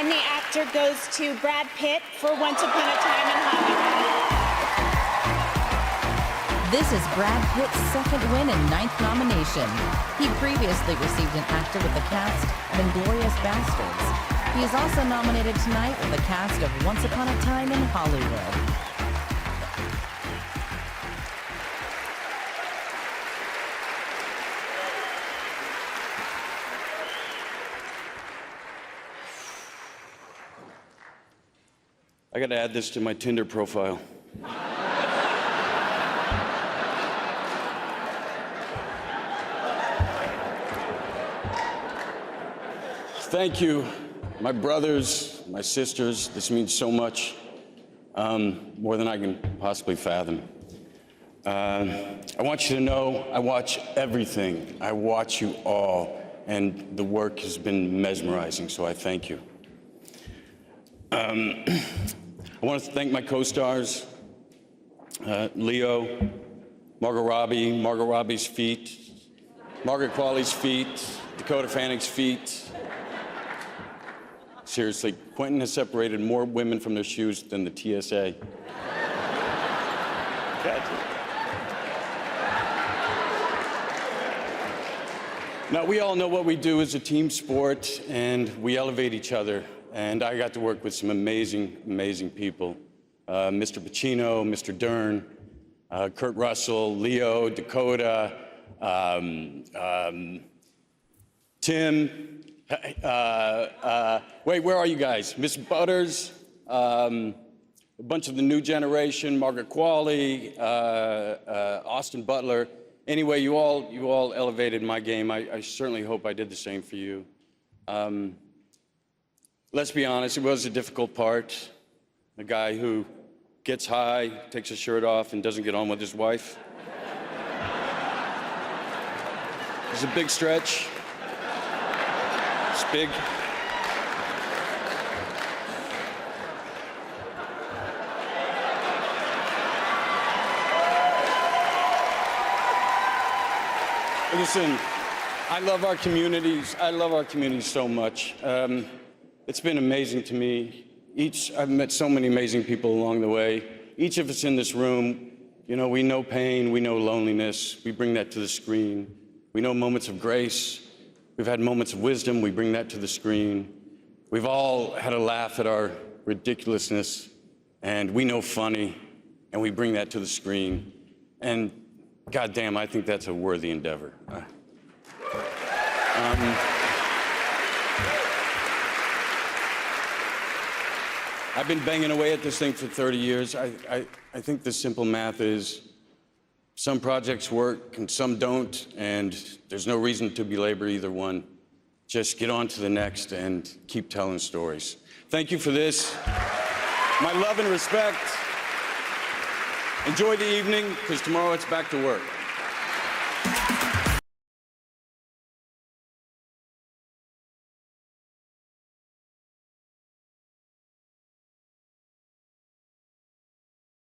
And the actor goes to Brad Pitt for Once Upon a Time in Hollywood. This is Brad Pitt's second win and ninth nomination. He previously received an actor with the cast of Inglorious Bastards. He is also nominated tonight with the cast of Once Upon a Time in Hollywood. I got to add this to my Tinder profile. Thank you, my brothers, my sisters. This means so much, um, more than I can possibly fathom. Uh, I want you to know I watch everything. I watch you all, and the work has been mesmerizing, so I thank you. Um, I want to thank my co-stars, uh, Leo, Margot Robbie, Margot Robbie's feet, Margaret Qualley's feet, Dakota Fanning's feet. Seriously, Quentin has separated more women from their shoes than the TSA. Now, we all know what we do is a team sport, and we elevate each other. And I got to work with some amazing, amazing people. Uh, Mr. Pacino, Mr. Dern, uh, Kurt Russell, Leo, Dakota, um, um, Tim. Uh, uh, wait, where are you guys? Miss Butters, um, a bunch of the new generation, Margaret Qualley, uh, uh, Austin Butler. Anyway, you all, you all elevated my game. I, I certainly hope I did the same for you. Let's be honest, it was a difficult part. A guy who gets high, takes his shirt off, and doesn't get on with his wife. It's a big stretch. It's big. Listen, I love our communities. I love our communities so much. Um, it's been amazing to me. Each, I've met so many amazing people along the way. Each of us in this room, you know, we know pain, we know loneliness. We bring that to the screen. We know moments of grace. We've had moments of wisdom. We bring that to the screen. We've all had a laugh at our ridiculousness, and we know funny, and we bring that to the screen. And goddamn, I think that's a worthy endeavor. Uh, um, I've been banging away at this thing for 30 years. I, I, I think the simple math is some projects work and some don't, and there's no reason to belabor either one. Just get on to the next and keep telling stories. Thank you for this. My love and respect. Enjoy the evening, because tomorrow it's back to work.